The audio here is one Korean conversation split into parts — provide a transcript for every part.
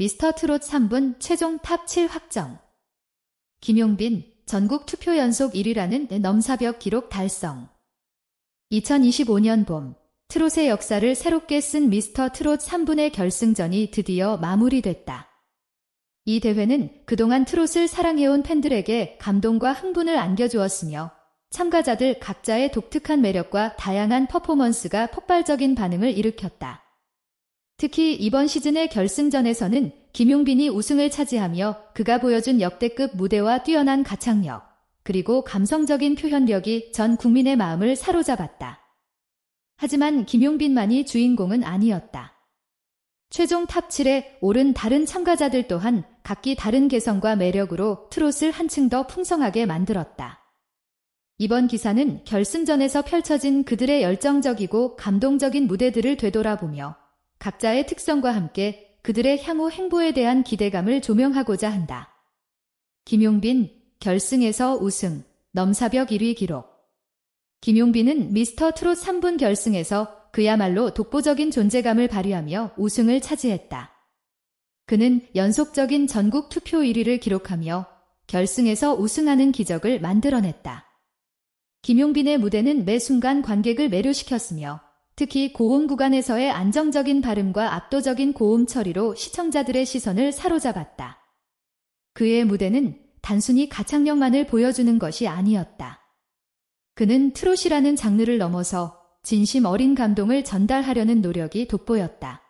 미스터 트롯 3분 최종 탑 7 확정. 김용빈 전국 투표 연속 1위라는 넘사벽 기록 달성. 2025년 봄 트롯의 역사를 새롭게 쓴 미스터 트롯 3분의 결승전이 드디어 마무리됐다. 이 대회는 그동안 트롯을 사랑해온 팬들에게 감동과 흥분을 안겨주었으며 참가자들 각자의 독특한 매력과 다양한 퍼포먼스가 폭발적인 반응을 일으켰다. 특히 이번 시즌의 결승전에서는 김용빈이 우승을 차지하며 그가 보여준 역대급 무대와 뛰어난 가창력, 그리고 감성적인 표현력이 전 국민의 마음을 사로잡았다. 하지만 김용빈만이 주인공은 아니었다. 최종 탑 7에 오른 다른 참가자들 또한 각기 다른 개성과 매력으로 트롯을 한층 더 풍성하게 만들었다. 이번 기사는 결승전에서 펼쳐진 그들의 열정적이고 감동적인 무대들을 되돌아보며 각자의 특성과 함께 그들의 향후 행보에 대한 기대감을 조명하고자 한다. 김용빈, 결승에서 우승, 넘사벽 1위 기록. 김용빈은 미스터 트롯 3분 결승에서 그야말로 독보적인 존재감을 발휘하며 우승을 차지했다. 그는 연속적인 전국 투표 1위를 기록하며 결승에서 우승하는 기적을 만들어냈다. 김용빈의 무대는 매 순간 관객을 매료시켰으며 특히 고음 구간에서의 안정적인 발음과 압도적인 고음 처리로 시청자들의 시선을 사로잡았다. 그의 무대는 단순히 가창력만을 보여주는 것이 아니었다. 그는 트롯이라는 장르를 넘어서 진심 어린 감동을 전달하려는 노력이 돋보였다.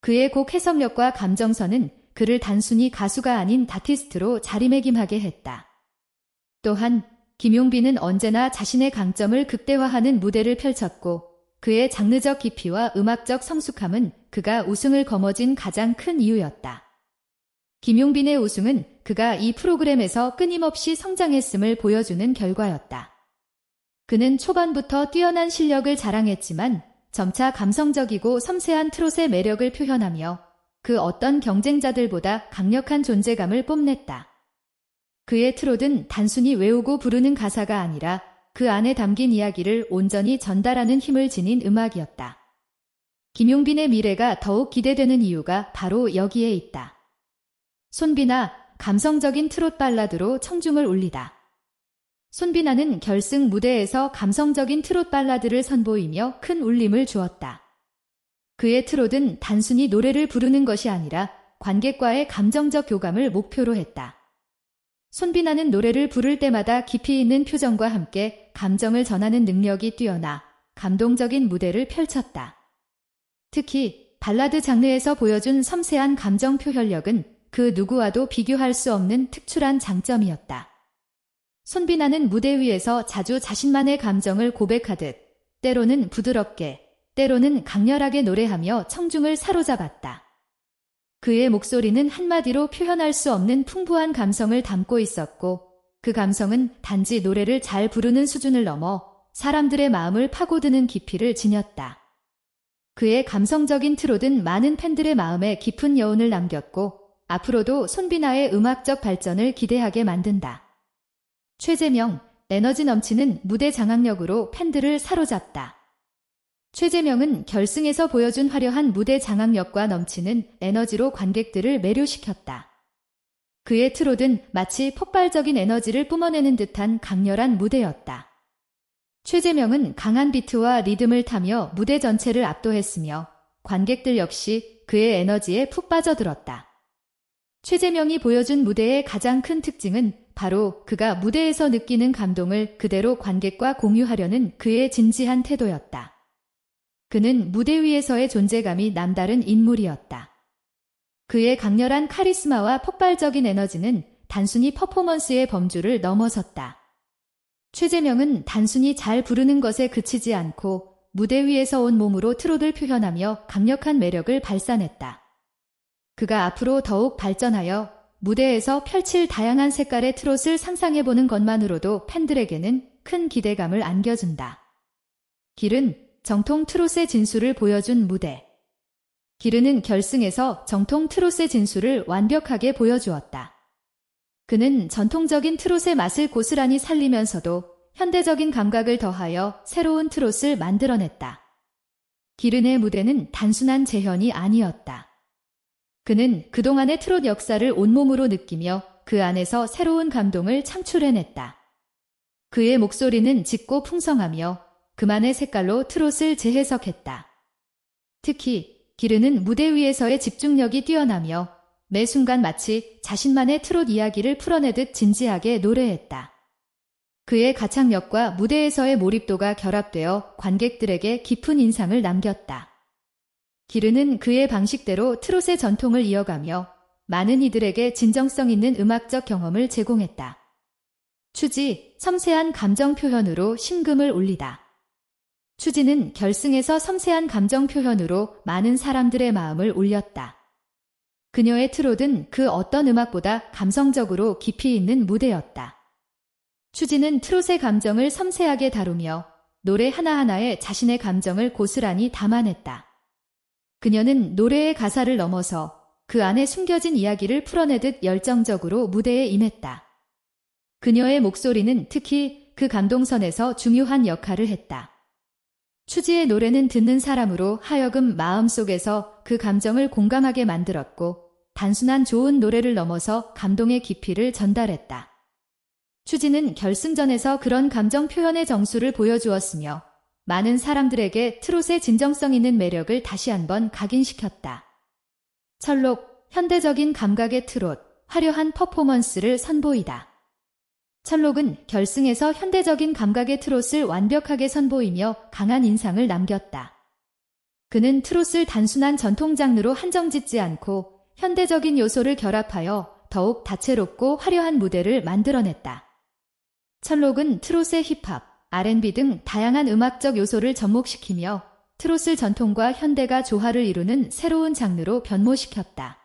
그의 곡 해석력과 감정선은 그를 단순히 가수가 아닌 다티스트로 자리매김하게 했다. 또한 김용빈은 언제나 자신의 강점을 극대화하는 무대를 펼쳤고 그의 장르적 깊이와 음악적 성숙함은 그가 우승을 거머쥔 가장 큰 이유였다. 김용빈의 우승은 그가 이 프로그램에서 끊임없이 성장했음을 보여주는 결과였다. 그는 초반부터 뛰어난 실력을 자랑했지만 점차 감성적이고 섬세한 트롯의 매력을 표현하며 그 어떤 경쟁자들보다 강력한 존재감을 뽐냈다. 그의 트롯은 단순히 외우고 부르는 가사가 아니라 그 안에 담긴 이야기를 온전히 전달하는 힘을 지닌 음악이었다. 김용빈의 미래가 더욱 기대되는 이유가 바로 여기에 있다. 손비나 감성적인 트롯 발라드로 청중을 울리다. 손비나는 결승 무대에서 감성적인 트롯 발라드를 선보이며 큰 울림을 주었다. 그의 트롯은 단순히 노래를 부르는 것이 아니라 관객과의 감정적 교감을 목표로 했다. 손비나는 노래를 부를 때마다 깊이 있는 표정과 함께 감정을 전하는 능력이 뛰어나 감동적인 무대를 펼쳤다. 특히 발라드 장르에서 보여준 섬세한 감정 표현력은 그 누구와도 비교할 수 없는 특출한 장점이었다. 손비나는 무대 위에서 자주 자신만의 감정을 고백하듯 때로는 부드럽게, 때로는 강렬하게 노래하며 청중을 사로잡았다. 그의 목소리는 한마디로 표현할 수 없는 풍부한 감성을 담고 있었고 그 감성은 단지 노래를 잘 부르는 수준을 넘어 사람들의 마음을 파고드는 깊이를 지녔다. 그의 감성적인 트롯은 많은 팬들의 마음에 깊은 여운을 남겼고 앞으로도 손비나의 음악적 발전을 기대하게 만든다. 최재명, 에너지 넘치는 무대 장악력으로 팬들을 사로잡다. 최재명은 결승에서 보여준 화려한 무대 장악력과 넘치는 에너지로 관객들을 매료시켰다. 그의 트롯은 마치 폭발적인 에너지를 뿜어내는 듯한 강렬한 무대였다. 최재명은 강한 비트와 리듬을 타며 무대 전체를 압도했으며 관객들 역시 그의 에너지에 푹 빠져들었다. 최재명이 보여준 무대의 가장 큰 특징은 바로 그가 무대에서 느끼는 감동을 그대로 관객과 공유하려는 그의 진지한 태도였다. 그는 무대 위에서의 존재감이 남다른 인물이었다. 그의 강렬한 카리스마와 폭발적인 에너지는 단순히 퍼포먼스의 범주를 넘어섰다. 최재명은 단순히 잘 부르는 것에 그치지 않고 무대 위에서 온 몸으로 트롯을 표현하며 강력한 매력을 발산했다. 그가 앞으로 더욱 발전하여 무대에서 펼칠 다양한 색깔의 트롯을 상상해보는 것만으로도 팬들에게는 큰 기대감을 안겨준다. 길은 정통 트롯의 진수를 보여준 무대. 기르는 결승에서 정통 트롯의 진수를 완벽하게 보여주었다. 그는 전통적인 트롯의 맛을 고스란히 살리면서도 현대적인 감각을 더하여 새로운 트롯을 만들어냈다. 기른의 무대는 단순한 재현이 아니었다. 그는 그동안의 트롯 역사를 온몸으로 느끼며 그 안에서 새로운 감동을 창출해냈다. 그의 목소리는 짙고 풍성하며 그만의 색깔로 트롯을 재해석했다. 특히 기르는 무대 위에서의 집중력이 뛰어나며 매 순간 마치 자신만의 트롯 이야기를 풀어내듯 진지하게 노래했다. 그의 가창력과 무대에서의 몰입도가 결합되어 관객들에게 깊은 인상을 남겼다. 기르는 그의 방식대로 트롯의 전통을 이어가며 많은 이들에게 진정성 있는 음악적 경험을 제공했다. 추지, 섬세한 감정 표현으로 심금을 울리다. 추지는 결승에서 섬세한 감정 표현으로 많은 사람들의 마음을 울렸다. 그녀의 트롯은 그 어떤 음악보다 감성적으로 깊이 있는 무대였다. 추지는 트롯의 감정을 섬세하게 다루며 노래 하나하나에 자신의 감정을 고스란히 담아냈다. 그녀는 노래의 가사를 넘어서 그 안에 숨겨진 이야기를 풀어내듯 열정적으로 무대에 임했다. 그녀의 목소리는 특히 그 감동선에서 중요한 역할을 했다. 추지의 노래는 듣는 사람으로 하여금 마음속에서 그 감정을 공감하게 만들었고 단순한 좋은 노래를 넘어서 감동의 깊이를 전달했다. 추지는 결승전에서 그런 감정 표현의 정수를 보여주었으며 많은 사람들에게 트롯의 진정성 있는 매력을 다시 한번 각인시켰다. 철록, 현대적인 감각의 트롯, 화려한 퍼포먼스를 선보이다. 철록은 결승에서 현대적인 감각의 트롯을 완벽하게 선보이며 강한 인상을 남겼다. 그는 트롯을 단순한 전통 장르로 한정짓지 않고 현대적인 요소를 결합하여 더욱 다채롭고 화려한 무대를 만들어냈다. 철록은 트롯의 힙합, R&B 등 다양한 음악적 요소를 접목시키며 트롯을 전통과 현대가 조화를 이루는 새로운 장르로 변모시켰다.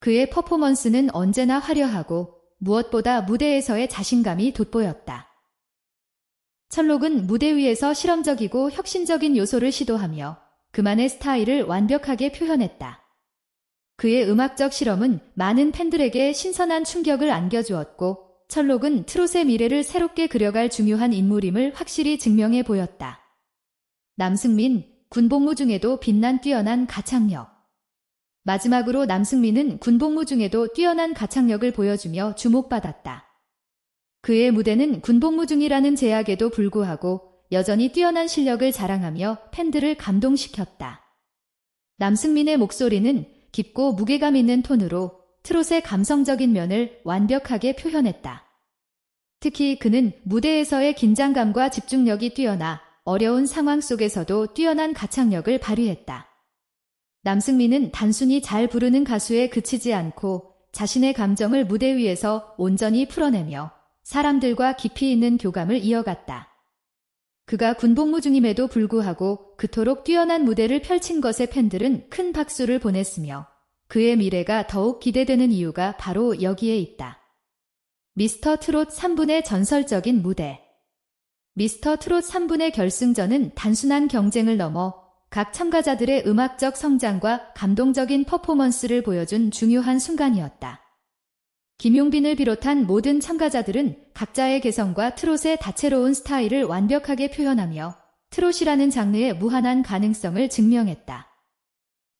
그의 퍼포먼스는 언제나 화려하고 무엇보다 무대에서의 자신감이 돋보였다. 철록은 무대 위에서 실험적이고 혁신적인 요소를 시도하며 그만의 스타일을 완벽하게 표현했다. 그의 음악적 실험은 많은 팬들에게 신선한 충격을 안겨주었고 철록은 트롯의 미래를 새롭게 그려갈 중요한 인물임을 확실히 증명해 보였다. 남승민, 군복무 중에도 빛난 뛰어난 가창력. 마지막으로 남승민은 군복무 중에도 뛰어난 가창력을 보여주며 주목받았다. 그의 무대는 군복무 중이라는 제약에도 불구하고 여전히 뛰어난 실력을 자랑하며 팬들을 감동시켰다. 남승민의 목소리는 깊고 무게감 있는 톤으로 트롯의 감성적인 면을 완벽하게 표현했다. 특히 그는 무대에서의 긴장감과 집중력이 뛰어나 어려운 상황 속에서도 뛰어난 가창력을 발휘했다. 남승민은 단순히 잘 부르는 가수에 그치지 않고 자신의 감정을 무대 위에서 온전히 풀어내며 사람들과 깊이 있는 교감을 이어갔다. 그가 군복무 중임에도 불구하고 그토록 뛰어난 무대를 펼친 것에 팬들은 큰 박수를 보냈으며 그의 미래가 더욱 기대되는 이유가 바로 여기에 있다. 미스터 트롯 3분의 전설적인 무대 미스터 트롯 3분의 결승전은 단순한 경쟁을 넘어 각 참가자들의 음악적 성장과 감동적인 퍼포먼스를 보여준 중요한 순간이었다. 김용빈을 비롯한 모든 참가자들은 각자의 개성과 트롯의 다채로운 스타일을 완벽하게 표현하며 트롯이라는 장르의 무한한 가능성을 증명했다.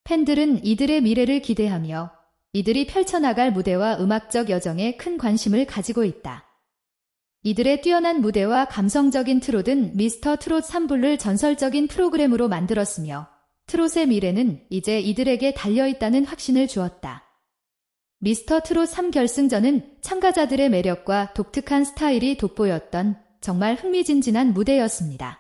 팬들은 이들의 미래를 기대하며 이들이 펼쳐나갈 무대와 음악적 여정에 큰 관심을 가지고 있다. 이들의 뛰어난 무대와 감성적인 트롯은 미스터 트롯 3부를 전설적인 프로그램으로 만들었으며 트롯의 미래는 이제 이들에게 달려있다는 확신을 주었다. 미스터 트롯 3결승전은 참가자들의 매력과 독특한 스타일이 돋보였던 정말 흥미진진한 무대였습니다.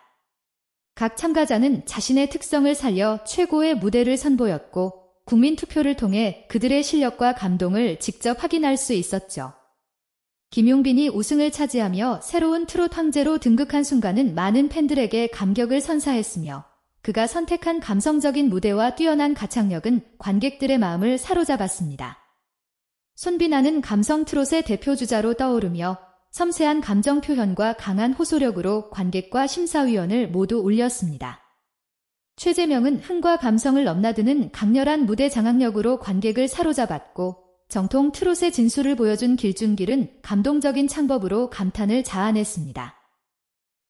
각 참가자는 자신의 특성을 살려 최고의 무대를 선보였고 국민 투표를 통해 그들의 실력과 감동을 직접 확인할 수 있었죠. 김용빈이 우승을 차지하며 새로운 트롯 황제로 등극한 순간은 많은 팬들에게 감격을 선사했으며 그가 선택한 감성적인 무대와 뛰어난 가창력은 관객들의 마음을 사로잡았습니다. 손비나는 감성 트롯의 대표주자로 떠오르며 섬세한 감정 표현과 강한 호소력으로 관객과 심사위원을 모두 울렸습니다. 최재명은 흥과 감성을 넘나드는 강렬한 무대 장악력으로 관객을 사로잡았고 정통 트롯의 진수를 보여준 길준길은 감동적인 창법으로 감탄을 자아냈습니다.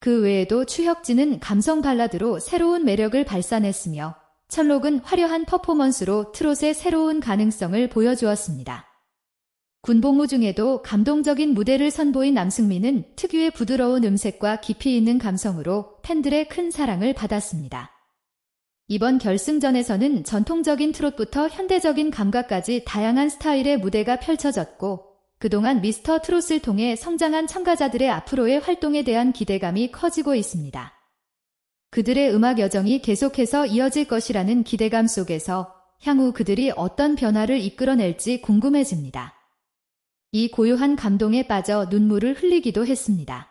그 외에도 추혁진은 감성 발라드로 새로운 매력을 발산했으며 철록은 화려한 퍼포먼스로 트롯의 새로운 가능성을 보여주었습니다. 군복무 중에도 감동적인 무대를 선보인 남승민은 특유의 부드러운 음색과 깊이 있는 감성으로 팬들의 큰 사랑을 받았습니다. 이번 결승전에서는 전통적인 트롯부터 현대적인 감각까지 다양한 스타일의 무대가 펼쳐졌고 그동안 미스터 트롯을 통해 성장한 참가자들의 앞으로의 활동에 대한 기대감이 커지고 있습니다. 그들의 음악 여정이 계속해서 이어질 것이라는 기대감 속에서 향후 그들이 어떤 변화를 이끌어낼지 궁금해집니다. 이 고요한 감동에 빠져 눈물을 흘리기도 했습니다.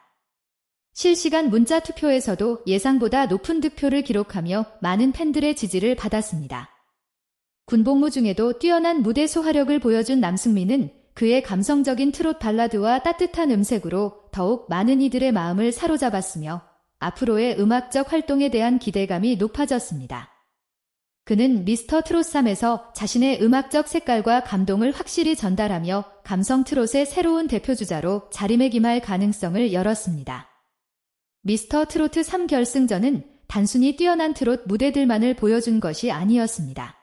실시간 문자 투표에서도 예상보다 높은 득표를 기록하며 많은 팬들의 지지를 받았습니다. 군복무 중에도 뛰어난 무대 소화력을 보여준 남승민은 그의 감성적인 트롯 발라드와 따뜻한 음색으로 더욱 많은 이들의 마음을 사로잡았으며 앞으로의 음악적 활동에 대한 기대감이 높아졌습니다. 그는 미스터 트롯 3에서 자신의 음악적 색깔과 감동을 확실히 전달하며 감성 트롯의 새로운 대표주자로 자리매김할 가능성을 열었습니다. 미스터 트로트 3 결승전은 단순히 뛰어난 트롯 무대들만을 보여준 것이 아니었습니다.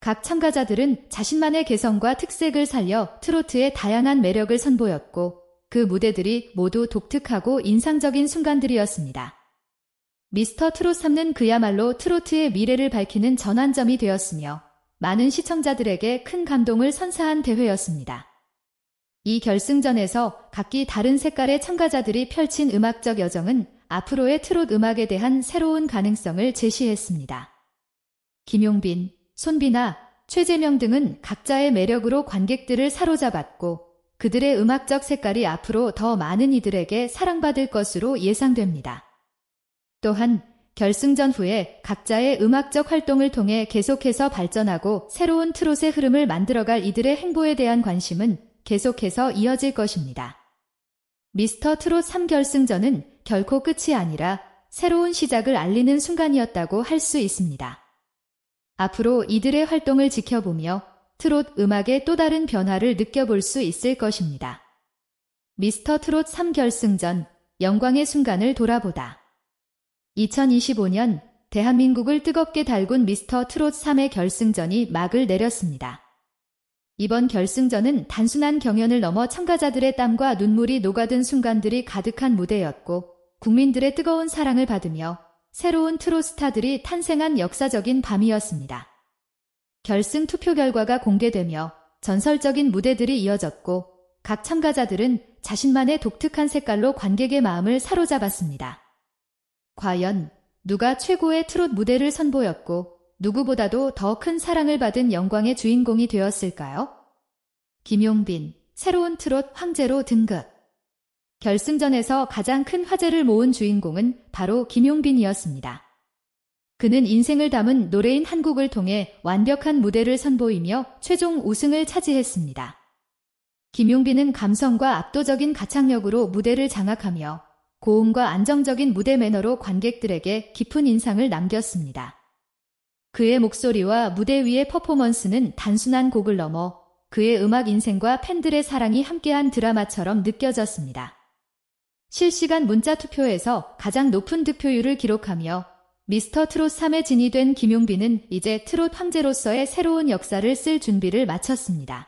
각 참가자들은 자신만의 개성과 특색을 살려 트로트의 다양한 매력을 선보였고 그 무대들이 모두 독특하고 인상적인 순간들이었습니다. 미스터 트롯 3는 그야말로 트로트의 미래를 밝히는 전환점이 되었으며 많은 시청자들에게 큰 감동을 선사한 대회였습니다. 이 결승전에서 각기 다른 색깔의 참가자들이 펼친 음악적 여정은 앞으로의 트롯 음악에 대한 새로운 가능성을 제시했습니다. 김용빈, 손비나 최재명 등은 각자의 매력으로 관객들을 사로잡았고 그들의 음악적 색깔이 앞으로 더 많은 이들에게 사랑받을 것으로 예상됩니다. 또한 결승전 후에 각자의 음악적 활동을 통해 계속해서 발전하고 새로운 트롯의 흐름을 만들어갈 이들의 행보에 대한 관심은 계속해서 이어질 것입니다. 미스터 트롯 3결승전은 결코 끝이 아니라 새로운 시작을 알리는 순간이었다고 할 수 있습니다. 앞으로 이들의 활동을 지켜보며 트롯 음악의 또 다른 변화를 느껴볼 수 있을 것입니다. 미스터 트롯 3결승전 영광의 순간을 돌아보다 2025년 대한민국을 뜨겁게 달군 미스터 트롯 3의 결승전이 막을 내렸습니다. 이번 결승전은 단순한 경연을 넘어 참가자들의 땀과 눈물이 녹아든 순간들이 가득한 무대였고 국민들의 뜨거운 사랑을 받으며 새로운 트롯 스타들이 탄생한 역사적인 밤이었습니다. 결승 투표 결과가 공개되며 전설적인 무대들이 이어졌고 각 참가자들은 자신만의 독특한 색깔로 관객의 마음을 사로잡았습니다. 과연 누가 최고의 트롯 무대를 선보였고 누구보다도 더 큰 사랑을 받은 영광의 주인공이 되었을까요? 김용빈, 새로운 트롯 황제로 등극. 결승전에서 가장 큰 화제를 모은 주인공은 바로 김용빈이었습니다. 그는 인생을 담은 노래인 한국을 통해 완벽한 무대를 선보이며 최종 우승을 차지했습니다. 김용빈은 감성과 압도적인 가창력으로 무대를 장악하며 고음과 안정적인 무대 매너로 관객들에게 깊은 인상을 남겼습니다. 그의 목소리와 무대 위의 퍼포먼스는 단순한 곡을 넘어 그의 음악 인생과 팬들의 사랑이 함께한 드라마처럼 느껴졌습니다. 실시간 문자 투표에서 가장 높은 득표율을 기록하며 미스터 트롯 3에 진이된 김용빈은 이제 트롯 황제로서의 새로운 역사를 쓸 준비를 마쳤습니다.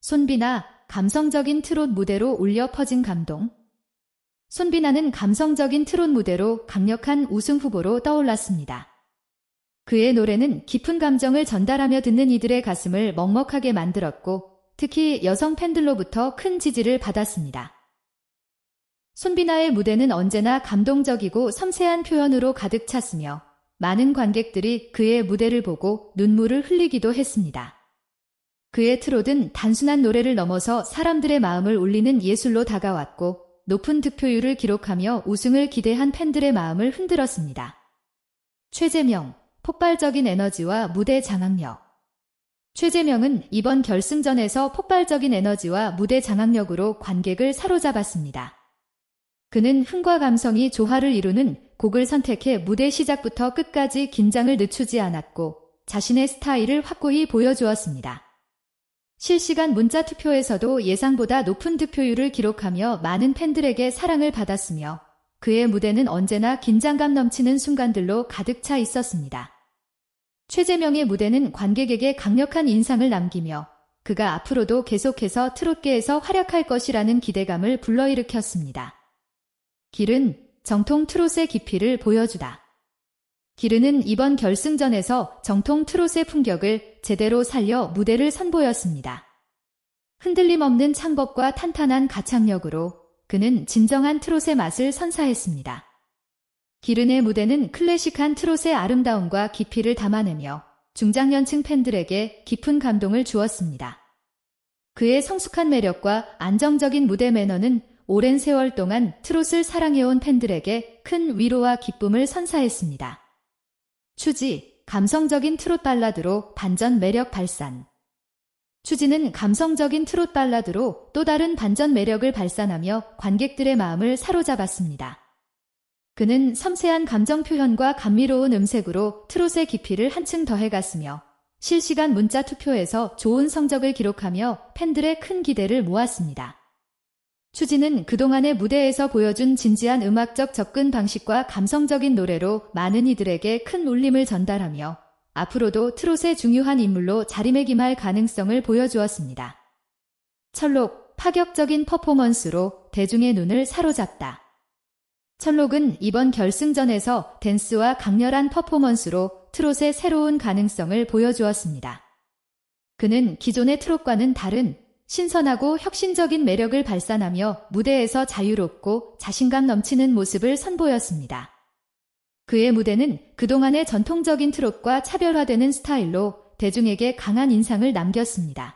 손비나 감성적인 트롯 무대로 울려 퍼진 감동. 손비나는 감성적인 트롯 무대로 강력한 우승 후보로 떠올랐습니다. 그의 노래는 깊은 감정을 전달하며 듣는 이들의 가슴을 먹먹하게 만들었고 특히 여성 팬들로부터 큰 지지를 받았습니다. 손비나의 무대는 언제나 감동적이고 섬세한 표현으로 가득 찼으며 많은 관객들이 그의 무대를 보고 눈물을 흘리기도 했습니다. 그의 트롯은 단순한 노래를 넘어서 사람들의 마음을 울리는 예술로 다가왔고 높은 득표율을 기록하며 우승을 기대한 팬들의 마음을 흔들었습니다. 최재명, 폭발적인 에너지와 무대 장악력. 최재명은 이번 결승전에서 폭발적인 에너지와 무대 장악력으로 관객을 사로잡았습니다. 그는 흥과 감성이 조화를 이루는 곡을 선택해 무대 시작부터 끝까지 긴장을 늦추지 않았고 자신의 스타일을 확고히 보여주었습니다. 실시간 문자 투표에서도 예상보다 높은 득표율을 기록하며 많은 팬들에게 사랑을 받았으며 그의 무대는 언제나 긴장감 넘치는 순간들로 가득 차 있었습니다. 최재명의 무대는 관객에게 강력한 인상을 남기며 그가 앞으로도 계속해서 트롯계에서 활약할 것이라는 기대감을 불러일으켰습니다. 길은 정통 트롯의 깊이를 보여주다. 기르는 이번 결승전에서 정통 트롯의 품격을 제대로 살려 무대를 선보였습니다. 흔들림 없는 창법과 탄탄한 가창력으로 그는 진정한 트롯의 맛을 선사했습니다. 기른의 무대는 클래식한 트롯의 아름다움과 깊이를 담아내며 중장년층 팬들에게 깊은 감동을 주었습니다. 그의 성숙한 매력과 안정적인 무대 매너는 오랜 세월 동안 트롯을 사랑해온 팬들에게 큰 위로와 기쁨을 선사했습니다. 추지, 감성적인 트롯 발라드로 반전 매력 발산. 추지는 감성적인 트롯 발라드로 또 다른 반전 매력을 발산하며 관객들의 마음을 사로잡았습니다. 그는 섬세한 감정 표현과 감미로운 음색으로 트롯의 깊이를 한층 더해갔으며 실시간 문자 투표에서 좋은 성적을 기록하며 팬들의 큰 기대를 모았습니다. 추지는 그동안의 무대에서 보여준 진지한 음악적 접근 방식과 감성적인 노래로 많은 이들에게 큰 울림을 전달하며 앞으로도 트롯의 중요한 인물로 자리매김할 가능성을 보여주었습니다. 철록, 파격적인 퍼포먼스로 대중의 눈을 사로잡다. 철록은 이번 결승전에서 댄스와 강렬한 퍼포먼스로 트롯의 새로운 가능성을 보여주었습니다. 그는 기존의 트롯과는 다른 신선하고 혁신적인 매력을 발산하며 무대에서 자유롭고 자신감 넘치는 모습을 선보였습니다. 그의 무대는 그동안의 전통적인 트롯과 차별화되는 스타일로 대중에게 강한 인상을 남겼습니다.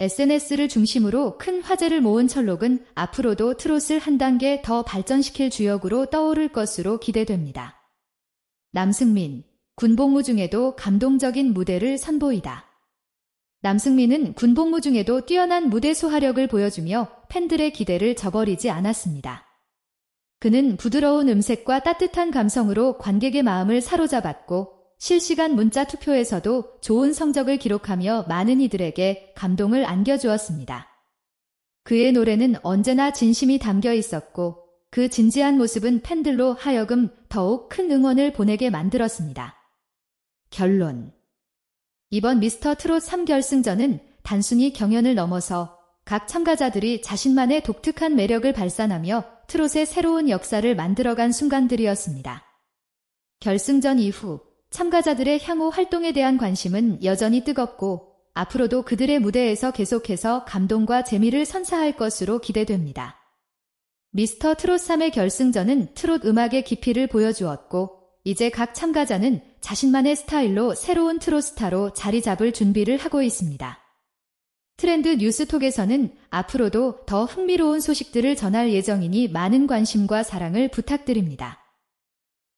SNS를 중심으로 큰 화제를 모은 철록은 앞으로도 트롯을 한 단계 더 발전시킬 주역으로 떠오를 것으로 기대됩니다. 남승민, 군복무 중에도 감동적인 무대를 선보이다. 남승민은 군복무 중에도 뛰어난 무대 소화력을 보여주며 팬들의 기대를 저버리지 않았습니다. 그는 부드러운 음색과 따뜻한 감성으로 관객의 마음을 사로잡았고 실시간 문자 투표에서도 좋은 성적을 기록하며 많은 이들에게 감동을 안겨주었습니다. 그의 노래는 언제나 진심이 담겨 있었고 그 진지한 모습은 팬들로 하여금 더욱 큰 응원을 보내게 만들었습니다. 결론 이번 미스터 트롯 3결승전은 단순히 경연을 넘어서 각 참가자들이 자신만의 독특한 매력을 발산하며 트롯의 새로운 역사를 만들어간 순간들이었습니다. 결승전 이후 참가자들의 향후 활동에 대한 관심은 여전히 뜨겁고 앞으로도 그들의 무대에서 계속해서 감동과 재미를 선사할 것으로 기대됩니다. 미스터 트롯 3의 결승전은 트롯 음악의 깊이를 보여주었고 이제 각 참가자는 자신만의 스타일로 새로운 트롯 스타로 자리 잡을 준비를 하고 있습니다. 트렌드 뉴스톡에서는 앞으로도 더 흥미로운 소식들을 전할 예정이니 많은 관심과 사랑을 부탁드립니다.